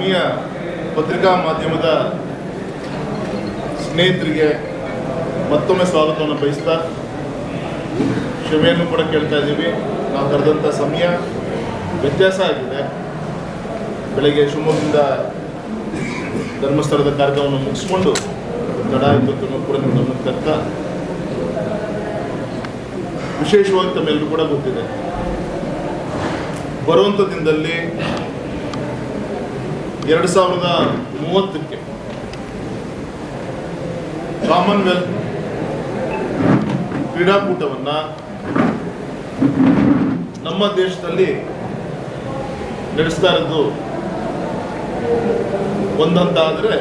ಆತ್ಮೀಯ ಪತ್ರಿಕಾ ಮಾಧ್ಯಮದ ಸ್ನೇಹಿತರಿಗೆ ಮತ್ತೊಮ್ಮೆ ಸ್ವಾಗತವನ್ನು ಬಯಸ್ತಾ ಕ್ಷಮೆಯನ್ನು ಕೂಡ ಕೇಳ್ತಾ ಇದ್ದೀವಿ. ನಾವು ಕರೆದಂಥ ಸಮಯ ವ್ಯತ್ಯಾಸ ಆಗಿದೆ. ಬೆಳಗ್ಗೆ ಶಿವಮೊಗ್ಗದಿಂದ ಧರ್ಮಸ್ಥಳದ ಕಾರ್ಯಕ್ರಮವನ್ನು ಮುಗಿಸ್ಕೊಂಡು ಕೂಡ ನಿಮ್ಮ ಗಮನಕ್ಕೆ ತರ್ತಾ ವಿಶೇಷವಾಗಿ ತಮ್ಮೆಲ್ಲರೂ ಕೂಡ ಗೊತ್ತಿದೆ. ಬರುವಂಥ ದಿನದಲ್ಲಿ ಎರಡು ಸಾವಿರದ ಮೂವತ್ತಕ್ಕೆ ಕಾಮನ್ವೆಲ್ತ್ ಕ್ರೀಡಾಕೂಟವನ್ನು ನಮ್ಮ ದೇಶದಲ್ಲಿ ನಡೆಸ್ತಾ ಇರೋದು ಒಂದಂತ ಆದರೆ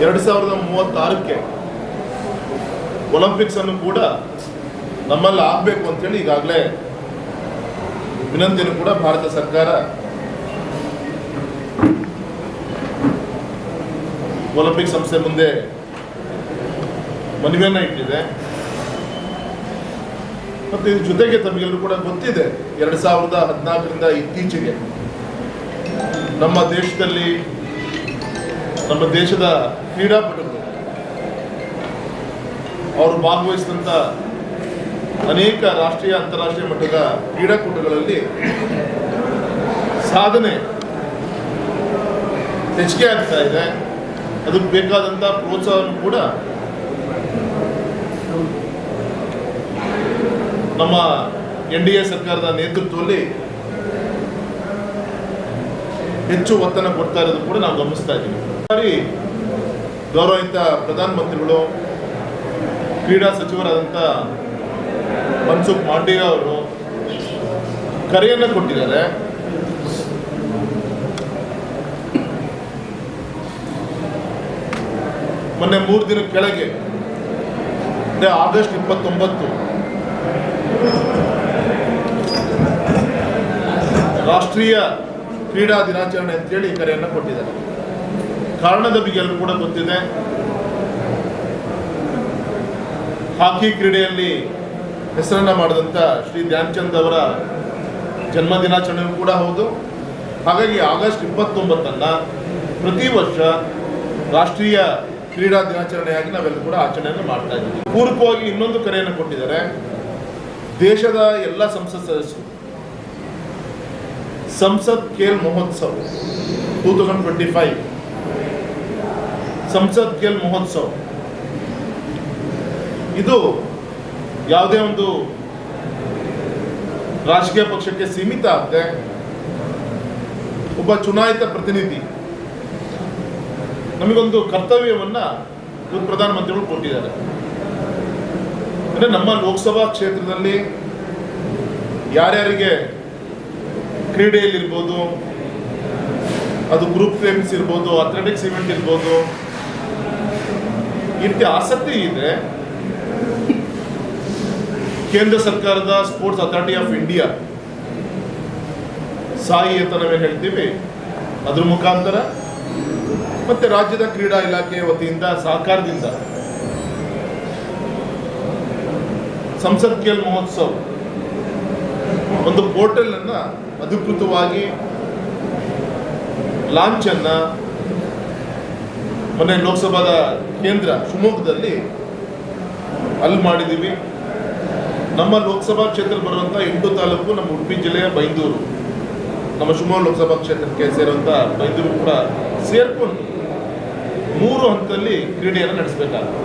ಎರಡು ಸಾವಿರದ ಮೂವತ್ತಾರಕ್ಕೆ ಒಲಿಂಪಿಕ್ಸ್ ಅನ್ನು ಕೂಡ ನಮ್ಮಲ್ಲಿ ಆಗಬೇಕು ಅಂತೇಳಿ ಈಗಾಗಲೇ ವಿನಂತಿಯನ್ನು ಕೂಡ ಭಾರತ ಸರ್ಕಾರ ಒಲಿಂಪಿಕ್ ಸಂಸ್ಥೆ ಮುಂದೆ ಮನವಿಯನ್ನ ಇಟ್ಟಿದೆ. ಮತ್ತು ಇದ್ರ ಜೊತೆಗೆ ತಮಗೆಲ್ಲರೂ ಕೂಡ ಗೊತ್ತಿದೆ, ಎರಡು ಸಾವಿರದ ಹದಿನಾಲ್ಕರಿಂದ ಇತ್ತೀಚೆಗೆ ನಮ್ಮ ದೇಶದಲ್ಲಿ, ನಮ್ಮ ದೇಶದ ಕ್ರೀಡಾಪಟುಗಳು ಅವರು ಭಾಗವಹಿಸಿದಂಥ ಅನೇಕ ರಾಷ್ಟ್ರೀಯ, ಅಂತಾರಾಷ್ಟ್ರೀಯ ಮಟ್ಟದ ಕ್ರೀಡಾಕೂಟಗಳಲ್ಲಿ ಸಾಧನೆ ಹೆಚ್ಚಿಗೆ ಆಗ್ತಾ ಇದೆ. ಅದಕ್ಕೆ ಬೇಕಾದಂಥ ಪ್ರೋತ್ಸಾಹವನ್ನು ಕೂಡ ನಮ್ಮ ಎನ್ ಡಿ ಎ ಸರ್ಕಾರದ ನೇತೃತ್ವದಲ್ಲಿ ಹೆಚ್ಚು ಒತ್ತನ್ನು ಕೊಡ್ತಾ ಇರೋದು ಕೂಡ ನಾವು ಗಮನಿಸ್ತಾ ಇದ್ದೀವಿ. ಬಾರಿ ಗೌರವಿತ ಪ್ರಧಾನಮಂತ್ರಿಗಳು ಕ್ರೀಡಾ ಸಚಿವರಾದಂಥ ಮನ್ಸುಖ್ ಮಾಂಡೇಯ ಅವರು ಕರೆಯನ್ನು ಕೊಟ್ಟಿದ್ದಾರೆ. ಮೊನ್ನೆ ಮೂರು ದಿನ ಕೆಳಗೆ ಆಗಸ್ಟ್ ಇಪ್ಪತ್ತೊಂಬತ್ತು, ರಾಷ್ಟ್ರೀಯ ಕ್ರೀಡಾ ದಿನಾಚರಣೆ ಅಂತೇಳಿ ಕರೆಯನ್ನು ಕೊಟ್ಟಿದ್ದಾರೆ. ಕಾರಣದ ಬಗ್ಗೆ ಎಲ್ಲರೂ ಕೂಡ ಗೊತ್ತಿದೆ. ಹಾಕಿ ಕ್ರೀಡೆಯಲ್ಲಿ ಹೆಸರನ್ನ ಮಾಡಿದಂಥ ಶ್ರೀ ಧ್ಯಾನ್ ಚಂದ್ ಅವರ ಜನ್ಮ ದಿನಾಚರಣೆಯೂ ಕೂಡ ಹೌದು. ಹಾಗಾಗಿ ಆಗಸ್ಟ್ ಇಪ್ಪತ್ತೊಂಬತ್ತನ್ನು ಪ್ರತಿ ವರ್ಷ ರಾಷ್ಟ್ರೀಯ ಕ್ರೀಡಾ ದಿನಾಚರಣೆಯಾಗಿ ನಾವೆಲ್ಲ ಕೂಡ ಆಚರಣೆಯನ್ನು ಮಾಡ್ತಾ ಇದ್ದೀವಿ. ಪೂರ್ವಕವಾಗಿ ಇನ್ನೊಂದು ಕರೆಯನ್ನು ಕೊಟ್ಟಿದ್ದಾರೆ. ದೇಶದ ಎಲ್ಲ ಸಂಸತ್ ಸದಸ್ಯರು, ಸಂಸತ್ ಖೇಲ್ ಮಹೋತ್ಸವ ಟೂ ತೌಸಂಡ್ ಟ್ವೆಂಟಿ ಫೈವ್, ಸಂಸತ್ ಖೇಲ್ ಮಹೋತ್ಸವ. ಇದು ಯಾವುದೇ ಒಂದು ರಾಜಕೀಯ ಪಕ್ಷಕ್ಕೆ ಸೀಮಿತ ಆಗದೆ, ಒಬ್ಬ ಚುನಾಯಿತ ಪ್ರತಿನಿಧಿ ನಮಗೊಂದು ಕರ್ತವ್ಯವನ್ನ ಇವರು ಪ್ರಧಾನಮಂತ್ರಿಗಳು ಕೊಟ್ಟಿದ್ದಾರೆ. ಅಂದ್ರೆ ನಮ್ಮ ಲೋಕಸಭಾ ಕ್ಷೇತ್ರದಲ್ಲಿ ಯಾರ್ಯಾರಿಗೆ ಕ್ರೀಡೆಯಲ್ಲಿರ್ಬೋದು ಅದು ಗ್ರೂಪ್ ಗೇಮ್ಸ್ ಇರ್ಬೋದು ಅಥ್ಲೆಟಿಕ್ಸ್ ಇವೆಂಟ್ ಇರ್ಬೋದು, ಈ ರೀತಿ ಆಸಕ್ತಿ ಇದೆ ಕೇಂದ್ರ ಸರ್ಕಾರದ sports authority of India SAI ಅಂತ ನಾವೇನು ಹೇಳ್ತೀವಿ, ಅದ್ರ ಮುಖಾಂತರ ಮತ್ತೆ ರಾಜ್ಯದ ಕ್ರೀಡಾ ಇಲಾಖೆಯ ವತಿಯಿಂದ ಸಹಕಾರದಿಂದ ಸಂಸತ್ ಖೇಲ್ ಮಹೋತ್ಸವ ಒಂದು ಪೋರ್ಟಲ್ ಅನ್ನ ಅಧಿಕೃತವಾಗಿ ಲಾಂಚ್ ಅನ್ನ ಮೊನ್ನೆ ಲೋಕಸಭಾದ ಕೇಂದ್ರ ಶಿವಮೊಗ್ಗದಲ್ಲಿ ಅಲ್ಲಿ ಮಾಡಿದ್ದೀವಿ. ನಮ್ಮ ಲೋಕಸಭಾ ಕ್ಷೇತ್ರ ಬರುವಂಥ ಎಂಟು ತಾಲೂಕು ನಮ್ಮ ಉಡುಪಿ ಜಿಲ್ಲೆಯ ಬೈಂದೂರು. ನಮ್ಮ ಶಿವಮೊಗ್ಗ ಲೋಕಸಭಾ ಕ್ಷೇತ್ರಕ್ಕೆ ಸೇರುವಂಥ ಬೈಂದೂರು ಕೂಡ ಸೇರ್ಕೊಂಡು ಮೂರು ಹಂತದಲ್ಲಿ ಕ್ರೀಡೆಯನ್ನು ನಡೆಸಬೇಕಾಗುತ್ತೆ.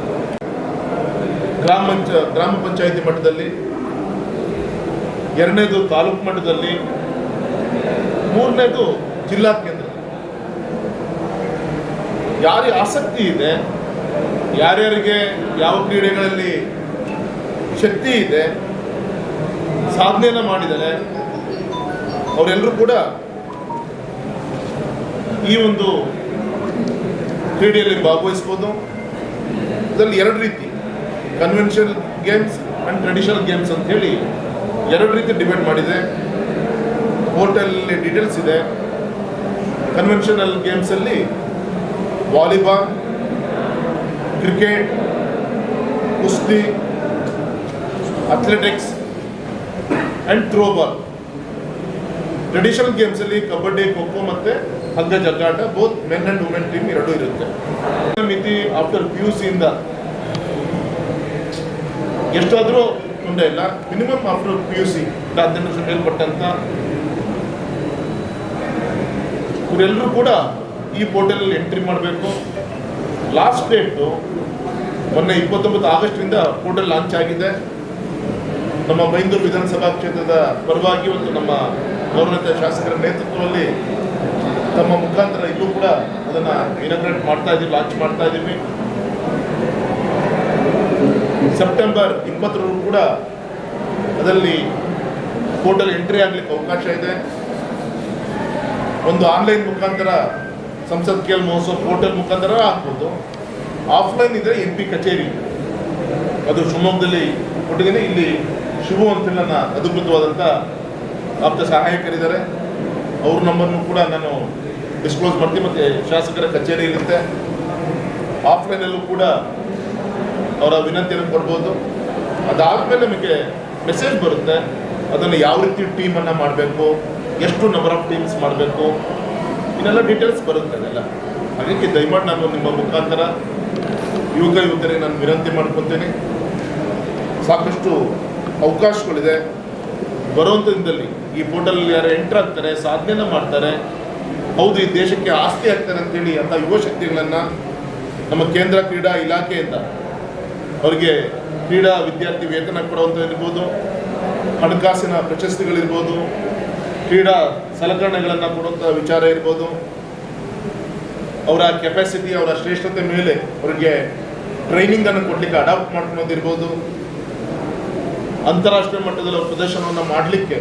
ಗ್ರಾಮ ಪಂಚ, ಗ್ರಾಮ ಪಂಚಾಯಿತಿ ಮಟ್ಟದಲ್ಲಿ, ಎರಡನೇದು ತಾಲೂಕು ಮಟ್ಟದಲ್ಲಿ, ಮೂರನೇದು ಜಿಲ್ಲಾ ಕೇಂದ್ರ ಯಾರಿಗೆ ಆಸಕ್ತಿ ಇದೆ, ಯಾರ್ಯಾರಿಗೆ ಯಾವ ಕ್ರೀಡೆಗಳಲ್ಲಿ ಶಕ್ತಿ ಇದೆ, ಸಾಧನೆಯನ್ನು ಮಾಡಿದ್ದಾರೆ, ಅವರೆಲ್ಲರೂ ಕೂಡ ಈ ಒಂದು ಕ್ರೀಡೆಯಲ್ಲಿ ಭಾಗವಹಿಸ್ಬೋದು. ಇದರಲ್ಲಿ ಎರಡು ರೀತಿ. Conventional games and traditional games ಅಂತ ಹೇಳಿ ಎರಡು ರೀತಿ ಡಿಬೇಟ್ ಮಾಡಿದೆ. ಪೋರ್ಟಲಲ್ಲಿ ಡೀಟೇಲ್ಸ್ ಇದೆ. ಕನ್ವೆನ್ಷನಲ್ ಗೇಮ್ಸಲ್ಲಿ ವಾಲಿಬಾಲ್ ಕ್ರಿಕೆಟ್ ಕುಸ್ತಿ athletics and throwball traditional games ಅಲ್ಲಿ ಕಬಡ್ಡಿ, ಖೋಖೋ ಮತ್ತೆ ಹಗ್ಗ ಜಗ್ಗಾಟ both men and women team ಎರಡೂ ಇರುತ್ತೆ. ಮಿತಿ ಆಫ್ಟರ್ ಪಿ ಯು ಸಿಯಿಂದ ಎಷ್ಟಾದರೂ ತೊಂದರೆ ಇಲ್ಲ. Minimum after P U C ಹದಿನೆಂಟು ವರ್ಷ ಮೇಲ್ಪಟ್ಟಂತ ಇವರೆಲ್ಲರೂ ಕೂಡ ಈ ಪೋರ್ಟಲಲ್ಲಿ ಎಂಟ್ರಿ ಮಾಡಬೇಕು. ಲಾಸ್ಟ್ ಡೇಟು ಮೊನ್ನೆ ಇಪ್ಪತ್ತೊಂಬತ್ತು ಆಗಸ್ಟ್ರಿಂದ ಪೋರ್ಟಲ್ ಲಾಂಚ್ ಆಗಿದೆ. ನಮ್ಮ ಮೈಂದೂರು ವಿಧಾನಸಭಾ ಕ್ಷೇತ್ರದ ಪರವಾಗಿ ಒಂದು ನಮ್ಮ ಗೌರವಿತ ಶಾಸಕರ ನೇತೃತ್ವದಲ್ಲಿ ತಮ್ಮ ಮುಖಾಂತರ ಇಲ್ಲೂ ಕೂಡ ಅದನ್ನು ಇನಾಗ್ರೇಟ್ ಮಾಡ್ತಾ ಇದ್ದೀವಿ ಲಾಂಚ್ ಮಾಡ್ತಾ ಇದ್ದೀವಿ ಸೆಪ್ಟೆಂಬರ್ ಇಪ್ಪತ್ತರಲ್ಲೂ ಕೂಡ ಅದರಲ್ಲಿ ಪೋರ್ಟಲ್ ಎಂಟ್ರಿ ಆಗಲಿಕ್ಕೆ ಅವಕಾಶ ಇದೆ. ಒಂದು ಆನ್ಲೈನ್ ಮುಖಾಂತರ ಸಂಸತ್ ಕೇಲ್ ಮಹೋತ್ಸವ ಪೋರ್ಟಲ್ ಮುಖಾಂತರ ಆಗ್ಬೋದು. ಆಫ್ಲೈನ್ ಇದ್ದರೆ ಎಂ ಪಿ ಕಚೇರಿ. ಅದು ಶಿವಮೊಗ್ಗದಲ್ಲಿ ಕೊಟ್ಟಿದ್ದೀನಿ ಇಲ್ಲಿ ಶಿವು ಅಂತೇಳಿ ನನ್ನ ಅಧಿಕೃತವಾದಂಥ ಆಪ್ತ ಸಹಾಯಕರಿದ್ದಾರೆ. ಅವ್ರ ನಂಬರ್ನು ಕೂಡ ನಾನು ಡಿಸ್ಕ್ಲೋಸ್ ಮಾಡ್ತೀನಿ ಮತ್ತು ಶಾಸಕರ ಕಚೇರಿ ಇರುತ್ತೆ ಆಫ್ಲೈನಲ್ಲೂ ಕೂಡ ಅವರ ವಿನಂತಿಯನ್ನು ಕೊಡ್ಬೋದು. ಅದಾದಮೇಲೆ ನಮಗೆ ಮೆಸೇಜ್ ಬರುತ್ತೆ. ಅದನ್ನು ಯಾವ ರೀತಿ ಟೀಮನ್ನು ಮಾಡಬೇಕು, ಎಷ್ಟು ನಂಬರ್ ಆಫ್ ಟೀಮ್ಸ್ ಮಾಡಬೇಕು, ಇನ್ನೆಲ್ಲ ಡೀಟೇಲ್ಸ್ ಬರುತ್ತೆ ಅದೆಲ್ಲ. ಅದಕ್ಕೆ ದಯಮಾಡಿ ನಾನು ನಿಮ್ಮ ಮುಖಾಂತರ ಯುವಕ ಯುವಕರಿಗೆ ನಾನು ವಿನಂತಿ ಮಾಡ್ಕೊತೀನಿ. ಸಾಕಷ್ಟು ಅವಕಾಶಗಳಿದೆ. ಬರುವಂಥ ದಿನದಲ್ಲಿ ಈ ಪೋರ್ಟಲಲ್ಲಿ ಯಾರು ಎಂಟ್ರ್ ಆಗ್ತಾರೆ, ಸಾಧನೆನ ಮಾಡ್ತಾರೆ, ಹೌದು, ಈ ದೇಶಕ್ಕೆ ಆಸ್ತಿ ಆಗ್ತಾರೆ ಅಂತೇಳಿ ಅಂಥ ಯುವ ಶಕ್ತಿಗಳನ್ನು ನಮ್ಮ ಕೇಂದ್ರ ಕ್ರೀಡಾ ಇಲಾಖೆಯಿಂದ ಅವರಿಗೆ ಕ್ರೀಡಾ ವಿದ್ಯಾರ್ಥಿ ವೇತನ ಕೊಡುವಂಥ ಇರ್ಬೋದು ಹಣಕಾಸಿನ ಪ್ರಶಸ್ತಿಗಳಿರ್ಬೋದು, ಕ್ರೀಡಾ ಸಲಕರಣೆಗಳನ್ನು ಕೊಡುವಂಥ ವಿಚಾರ ಇರ್ಬೋದು, ಅವರ ಕೆಪಾಸಿಟಿ ಅವರ ಶ್ರೇಷ್ಠತೆ ಮೇಲೆ ಅವರಿಗೆ ಟ್ರೈನಿಂಗನ್ನು ಕೊಡಲಿಕ್ಕೆ ಅಡಾಪ್ಟ್ ಮಾಡ್ಕೊಳೋದಿರ್ಬೋದು ಅಂತಾರಾಷ್ಟ್ರೀಯ ಮಟ್ಟದಲ್ಲಿ ಅವ್ರ ಪ್ರದರ್ಶನವನ್ನು ಮಾಡಲಿಕ್ಕೆ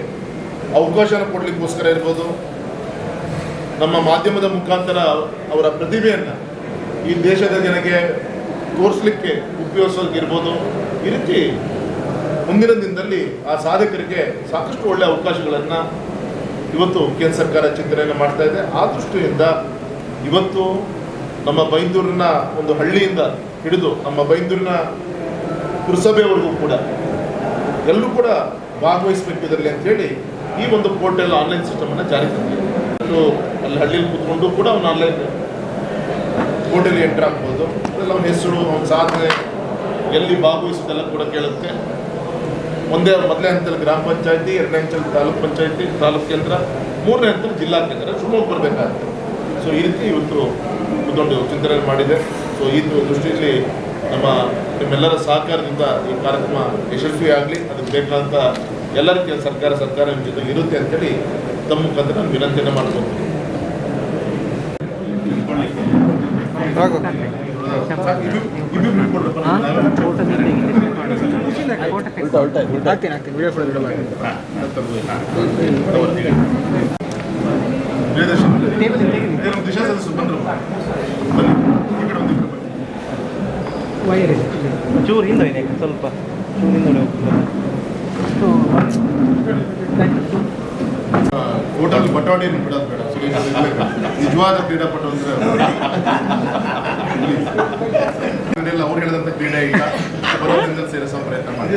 ಅವಕಾಶನ ಕೊಡಲಿಕ್ಕೋಸ್ಕರ ಇರ್ಬೋದು. ನಮ್ಮ ಮಾಧ್ಯಮದ ಮುಖಾಂತರ ಅವರ ಪ್ರತಿಭೆಯನ್ನು ಈ ದೇಶದ ಜನಕ್ಕೆ ತೋರಿಸ್ಲಿಕ್ಕೆ ಉಪಯೋಗಿಸೋದಿರ್ಬೋದು ಈ ರೀತಿ ಮುಂದಿನ ದಿನದಲ್ಲಿ ಆ ಸಾಧಕರಿಗೆ ಸಾಕಷ್ಟು ಒಳ್ಳೆಯ ಅವಕಾಶಗಳನ್ನು ಇವತ್ತು ಕೇಂದ್ರ ಸರ್ಕಾರ ಚಿಂತನೆಯನ್ನು ಮಾಡ್ತಾ ಇದೆ. ಆ ದೃಷ್ಟಿಯಿಂದ ಇವತ್ತು ನಮ್ಮ ಬೈಂದೂರಿನ ಒಂದು ಹಳ್ಳಿಯಿಂದ ಹಿಡಿದು ನಮ್ಮ ಬೈಂದೂರಿನ ಪುರಸಭೆವರೆಗೂ ಕೂಡ ಎಲ್ಲರೂ ಕೂಡ ಭಾಗವಹಿಸಬೇಕು ಇದರಲ್ಲಿ ಅಂತೇಳಿ ಈ ಒಂದು ಪೋರ್ಟಲ್ ಆನ್ಲೈನ್ ಸಿಸ್ಟಮನ್ನು ಜಾರಿ ತಂದಿದೆ ಅಲ್ಲಿ ಹಳ್ಳಿಯಲ್ಲಿ ಕೂತ್ಕೊಂಡು ಕೂಡ ಅವ್ನು ಆನ್ಲೈನ್ ಪೋರ್ಟಲ್ ಎಂಟರ್ ಆಗ್ಬೋದು. ಅದೆಲ್ಲ ಅವನ ಹೆಸರು, ಅವನ ಸಾಧನೆ ಎಲ್ಲಿ ಭಾಗವಹಿಸೋದೆಲ್ಲ ಕೂಡ ಕೇಳುತ್ತೆ. ಒಂದೇ ಮೊದಲನೇ ಹಂತದಲ್ಲಿ ಗ್ರಾಮ ಪಂಚಾಯತಿ, ಎರಡನೇ ಹಂತದಲ್ಲಿ ತಾಲೂಕು ಪಂಚಾಯತಿ, ತಾಲೂಕ್ ಕೇಂದ್ರ, ಮೂರನೇ ಹಂತದಲ್ಲಿ ಜಿಲ್ಲಾ ಕೇಂದ್ರ, ಶಿವಮೊಗ್ಗ ಬರಬೇಕಾಗುತ್ತೆ. ಸೊ ಈ ರೀತಿ ಇವತ್ತು ಇದೊಂದು ಚಿಂತನೆ ಮಾಡಿದೆ. ಸೊ ಈ ದೃಷ್ಟಿಯಲ್ಲಿ ನಮ್ಮ ನಿಮ್ಮೆಲ್ಲರ ಸಹಕಾರದಿಂದ ಈ ಕಾರ್ಯಕ್ರಮ ಯಶಸ್ವಿ ಆಗಲಿ ಅದಕ್ಕೆ ಬೇಕಾದಂಥ ಎಲ್ಲ ರೀತಿಯ ಸರ್ಕಾರ ಸರ್ಕಾರ ನಿಮ್ಮ ಜೊತೆಗೆ ಇರುತ್ತೆ ಅಂತೇಳಿ ತಮ್ಮ ಮುಖಾಂತರ ನಾನು ವಿನಂತಿಯನ್ನು ಮಾಡ್ಕೊತೀನಿ ದಿಶಾ ಸದಸ್ಯರು ಬಂದರು ಬನ್ನಿ ಈ ಕಡೆ ಒಂದು ಈ ಕಡೆ ಬನ್ನಿ ವೈರ್ ಇದೆ. ಚೂರು ಹಿಂದೆ ಇದೆ ಸ್ವಲ್ಪ ಚೂರು ಹಿಂದೆ ಹೋಟೆಲ್ ಬಟಾಣಿಯನ್ನು ಬಿಡೋದು ಬೇಡ. ನಿಜವಾದ ಕ್ರೀಡಾಪಟು ಅಂದ್ರೆ ಅವ್ರು. ಹೇಳಿದಂತ ಕ್ರೀಡೆ ಇಲ್ಲ ಬರೋದ್ರಿಂದ ಸೇರಿಸೋ ಪ್ರಯತ್ನ ಮಾಡಿ.